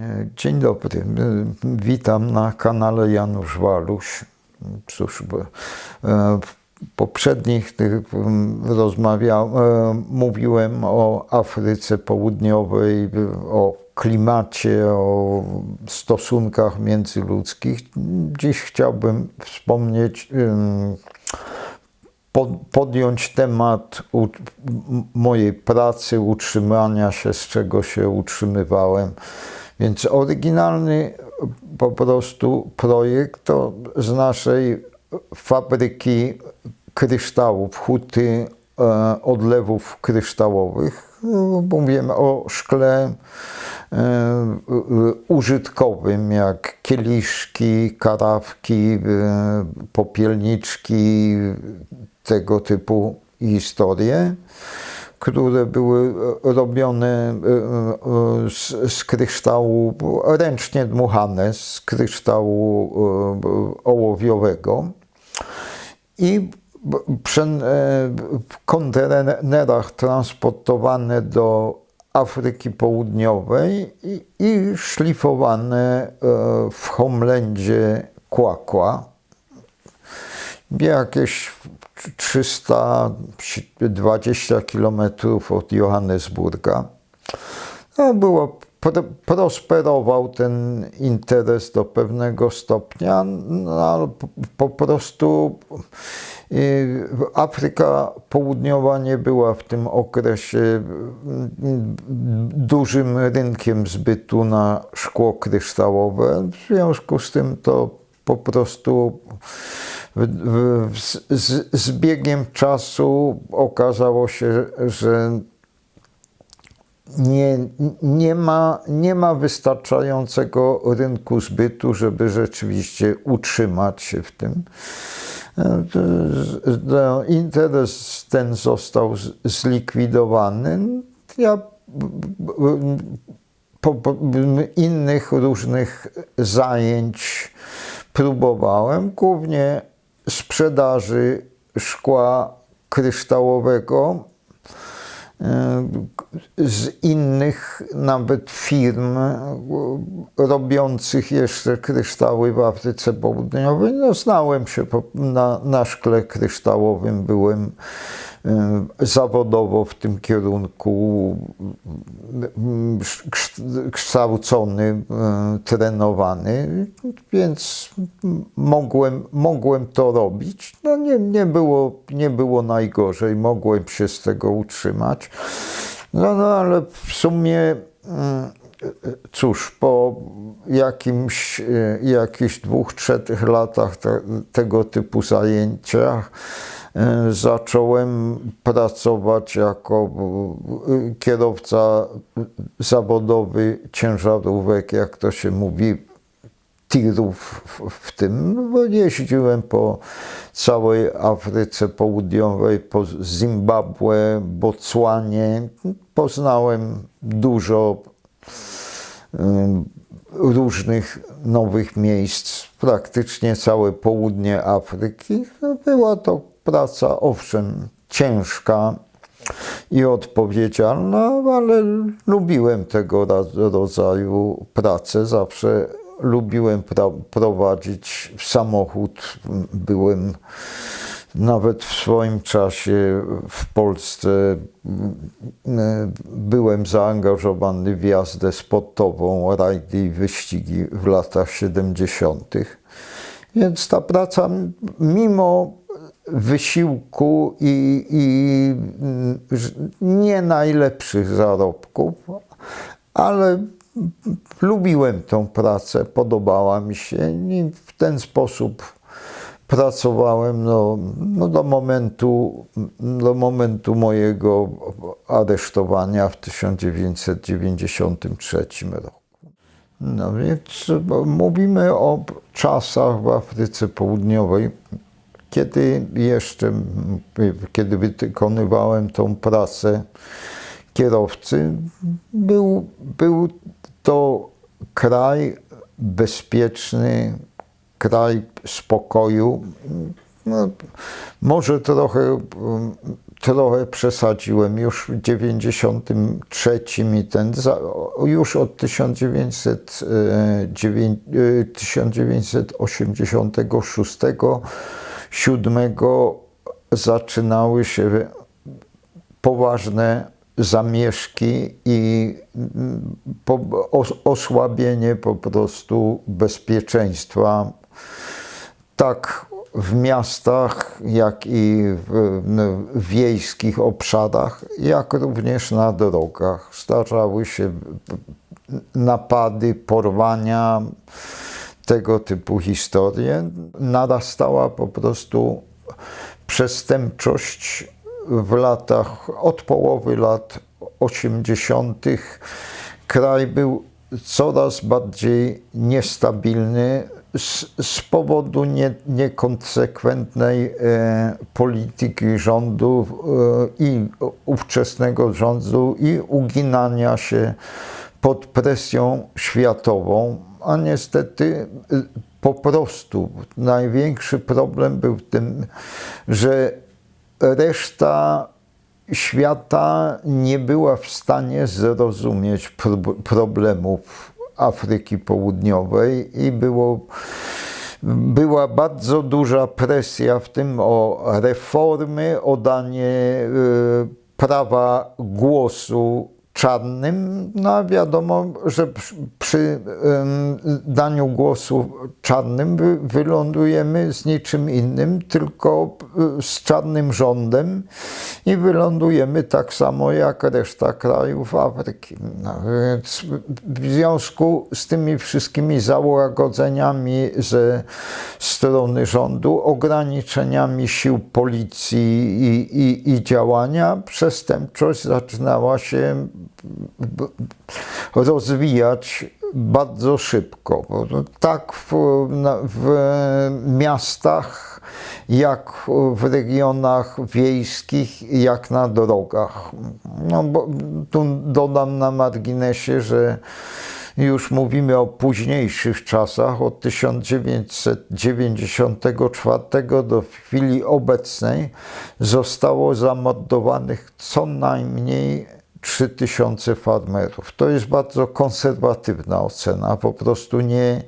E, Dzień dobry. E, Witam na kanale Janusz Waluś. Cóż, e, w poprzednich rozmawiał, mówiłem o Afryce Południowej, o klimacie, o stosunkach międzyludzkich. Dziś chciałbym wspomnieć podjąć temat mojej pracy, utrzymania się, z czego się utrzymywałem. Więc oryginalny po prostu projekt to z naszej fabryki kryształów, huty e, odlewów kryształowych. No, Mówimy o szkle e, e, użytkowym, jak kieliszki, karafki, popielniczki, tego typu historie, które były e, robione e, e, z, z kryształu, ręcznie dmuchane, z kryształu ołowiowego. I przy, kontenerach transportowane do Afryki Południowej i, i szlifowane w Homelandzie Kłakła. Jakieś 320 kilometrów od Johannesburga. No, było, pr- prosperował ten interes do pewnego stopnia, no, po, prostu y, Afryka Południowa nie była w tym okresie dużym rynkiem zbytu na szkło kryształowe. W związku z tym to po prostu w, w, z, z, biegiem czasu okazało się, że nie, nie, ma, nie ma wystarczającego rynku zbytu, żeby rzeczywiście utrzymać się w tym. E, to- Interes ten został zlikwidowany. Ja po, po, innych różnych zajęć próbowałem, głównie sprzedaży szkła kryształowego e, z innych nawet firm e, robiących jeszcze kryształy w Afryce Południowej. No, znałem się na, na szkle kryształowym, byłem zawodowo w tym kierunku m, kształt- kształcony, e, trenowany, więc mogłem, mogłem to robić. No nie, nie, było, nie było najgorzej, mogłem się z tego utrzymać. No, no ale w sumie mm, cóż, po jakimś, e, jakichś dwóch, trzech latach te, tego typu zajęciach e, zacząłem pracować jako e, kierowca zawodowy ciężarówek, jak to się mówi, tirów w- tym, bo jeździłem po całej Afryce Południowej, po Zimbabwe, Botswanie. Poznałem dużo ym, różnych nowych miejsc, praktycznie całe południe Afryki. No, Była to praca, owszem, ciężka i odpowiedzialna, ale lubiłem tego rodzaju pracę. Zawsze lubiłem prowadzić samochód. Byłem nawet w swoim czasie w Polsce mm, byłem zaangażowany w jazdę sportową, rajdy i wyścigi w latach 70. Więc ta praca, mimo wysiłku i, i mm, nie najlepszych zarobków, ale lubiłem tą pracę, podobała mi się i w ten sposób pracowałem no, no do, momentu, do momentu mojego aresztowania w 1993 roku. No więc mówimy o czasach w Afryce Południowej, kiedy jeszcze, kiedy wykonywałem tą pracę kierowcy, był, był to kraj bezpieczny, kraj spokoju. No, może trochę, trochę przesadziłem. Już w 93 i ten, już od 1900, e, dziewię- e, 1986 7 zaczynały się poważne zamieszki i mm, osłabienie po prostu bezpieczeństwa tak w miastach, jak i w, w wiejskich obszarach, jak również na drogach. Zdarzały się napady, porwania, tego typu historie. Narastała po prostu przestępczość w latach, od połowy lat 80. Kraj był coraz bardziej niestabilny z, z powodu nie, niekonsekwentnej e, polityki rządu e, i ówczesnego rządu i uginania się pod presją światową, a niestety y, po prostu największy problem był w tym, że reszta świata nie była w stanie zrozumieć pro- problemów Afryki Południowej i było, była bardzo duża presja w tym o reformy, o danie y, prawa głosu czarnym, no wiadomo, że przy, przy daniu głosu czarnym wy, wylądujemy z niczym innym, tylko y, z czarnym rządem i wylądujemy tak samo jak reszta krajów Afryki. No, w związku z tymi wszystkimi załagodzeniami ze strony rządu, ograniczeniami sił policji i, i, i działania, przestępczość zaczynała się rozwijać bardzo szybko. Tak w, w miastach, jak w regionach wiejskich, jak na drogach. No bo tu dodam na marginesie, że już mówimy o późniejszych czasach, od 1994 do chwili obecnej zostało zamordowanych co najmniej 3000 farmerów. To jest bardzo konserwatywna ocena. Po prostu nie,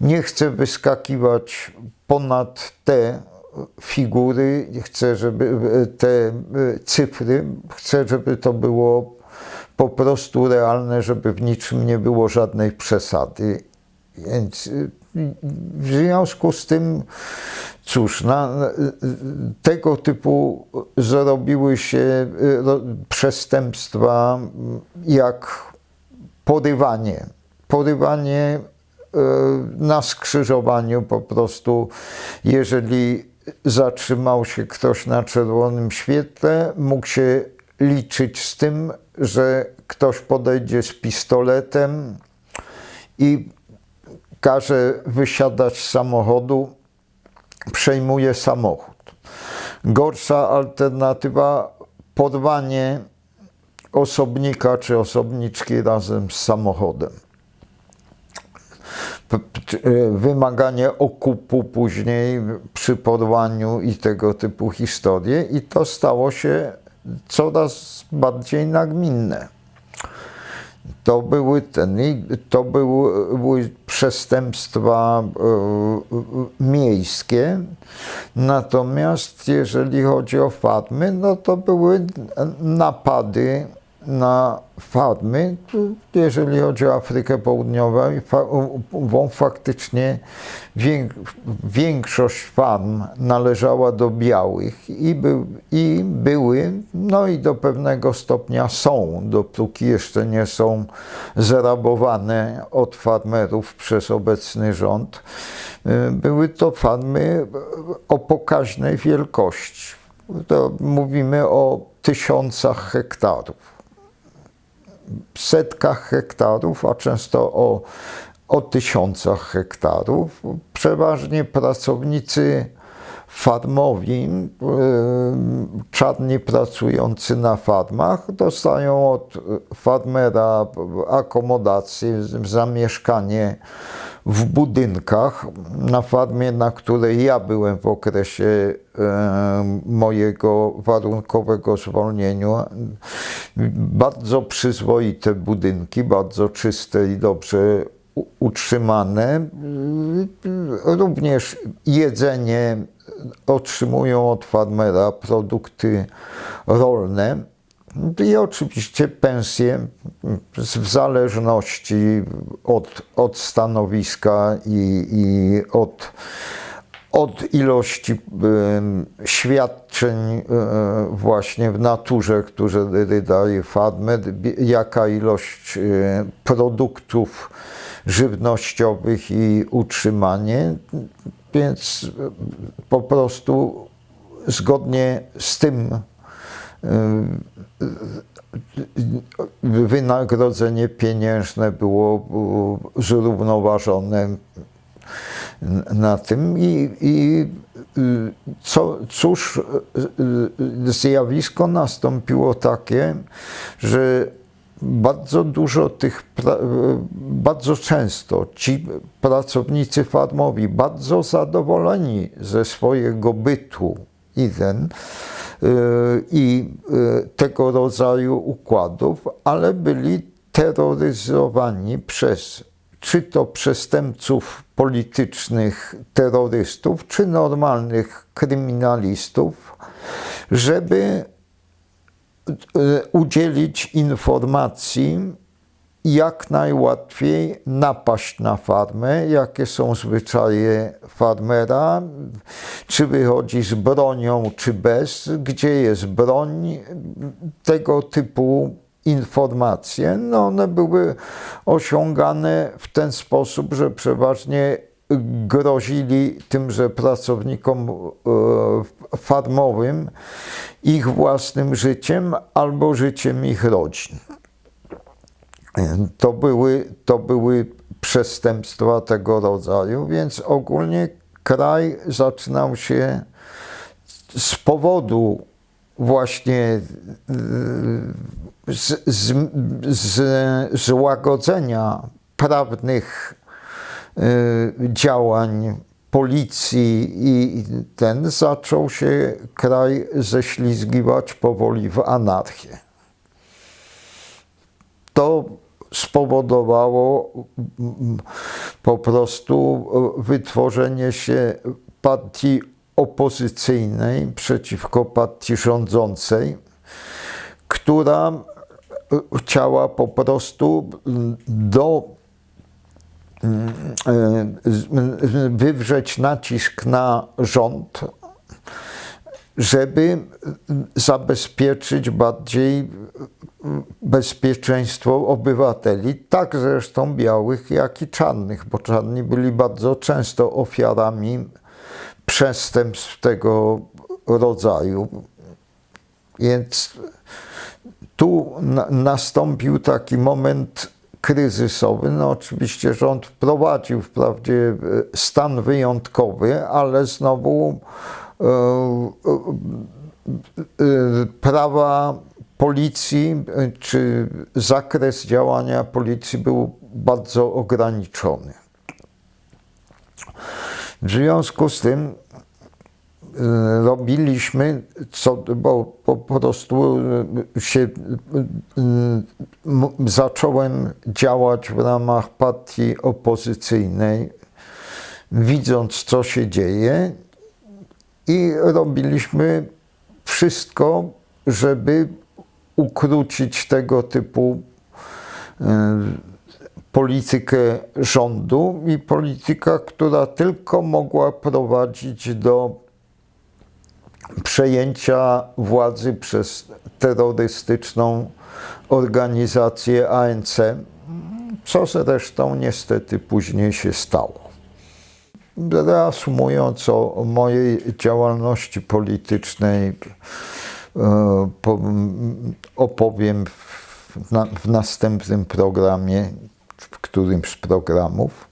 nie chcę wyskakiwać ponad te figury, chcę, żeby te cyfry, chcę, żeby to było po prostu realne, żeby w niczym nie było żadnej przesady. Więc w związku z tym, cóż, na, tego typu zrobiły się y, przestępstwa jak porywanie. Porywanie y, na skrzyżowaniu po prostu, jeżeli zatrzymał się ktoś na czerwonym świetle, mógł się liczyć z tym, że ktoś podejdzie z pistoletem i każe wysiadać z samochodu, przejmuje samochód. Gorsza alternatywa porwanie osobnika czy osobniczki razem z samochodem. E, Wymaganie okupu później przy porwaniu i tego typu historie, i to stało się coraz bardziej nagminne. To były to były, przestępstwa e, miejskie. Natomiast jeżeli chodzi o farmy, no to były napady na farmy. Jeżeli chodzi o Afrykę Południową, faktycznie większość farm należała do białych i, był, i były, no i do pewnego stopnia są, dopóki jeszcze nie są zarabowane od farmerów przez obecny rząd. Y, Były to farmy o pokaźnej wielkości. To mówimy o tysiącach hektarów setkach hektarów, a często o, o tysiącach hektarów. Przeważnie pracownicy farmowi, y, czarni pracujący na farmach, dostają od farmera akomodację, zamieszkanie w budynkach na farmie, na której ja byłem w okresie e, mojego warunkowego zwolnienia. Bardzo przyzwoite budynki, bardzo czyste i dobrze utrzymane. Również jedzenie otrzymują od farmera produkty rolne. I oczywiście pensje w zależności od, od stanowiska i, i od, od ilości em, świadczeń e, właśnie w naturze, które daje farmer, jaka ilość e, produktów żywnościowych i utrzymanie. Więc po prostu zgodnie z tym wynagrodzenie pieniężne było zrównoważone na tym i, i co, cóż, zjawisko nastąpiło takie, że bardzo dużo tych, bardzo często ci pracownicy farmowi, bardzo zadowoleni ze swojego bytu ten, i y, tego rodzaju układów, ale byli terroryzowani przez czy to przestępców politycznych, terrorystów, czy normalnych kryminalistów, żeby y, udzielić informacji, jak najłatwiej napaść na farmę, jakie są zwyczaje farmera, czy wychodzi z bronią, czy bez, gdzie jest broń, tego typu informacje. No one były osiągane w ten sposób, że przeważnie grozili tymże pracownikom e, farmowym ich własnym życiem albo życiem ich rodzin. To były, to były przestępstwa tego rodzaju, więc ogólnie kraj zaczynał się z powodu właśnie y, z, z, z, złagodzenia prawnych y, działań policji i ten zaczął się kraj ześlizgiwać powoli w anarchię. To spowodowało mm, po prostu e, wytworzenie się partii opozycyjnej przeciwko partii rządzącej, która e, chciała po prostu mm, do mm, e, wywrzeć nacisk na rząd, żeby zabezpieczyć bardziej bezpieczeństwo obywateli, tak zresztą białych, jak i czarnych, bo czarni byli bardzo często ofiarami przestępstw tego rodzaju. Więc tu na, nastąpił taki moment kryzysowy. No oczywiście rząd wprowadził wprawdzie e, stan wyjątkowy, ale znowu e, e, e, prawa policji, e, czy zakres działania policji był bardzo ograniczony. W związku z tym e, robiliśmy, co, bo po prostu e, się e, zacząłem działać w ramach partii opozycyjnej, widząc co się dzieje i robiliśmy wszystko, żeby ukrócić tego typu e, politykę rządu i polityka, która tylko mogła prowadzić do przejęcia władzy przez terrorystyczną organizację ANC, co zresztą niestety później się stało. Reasumując o mojej działalności politycznej, e, opowiem w, na, w następnym programie, w którymś z programów.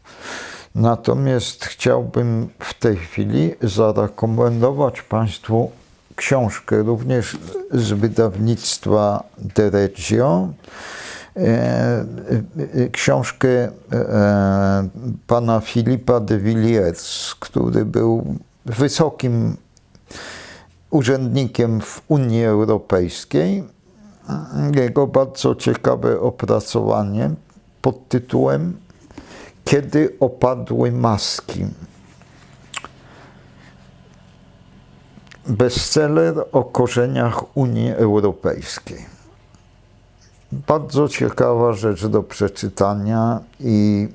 Natomiast chciałbym w tej chwili zarekomendować Państwu książkę również z wydawnictwa Dereggio. E, e, książkę e, pana Filipa de Villiers, który był wysokim urzędnikiem w Unii Europejskiej. Jego bardzo ciekawe opracowanie pod tytułem Kiedy opadły maski. Bestseller o korzeniach Unii Europejskiej. Bardzo ciekawa rzecz do przeczytania i,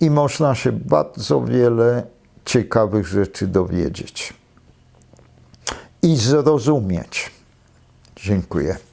i można się bardzo wiele ciekawych rzeczy dowiedzieć i zrozumieć. Dziękuję.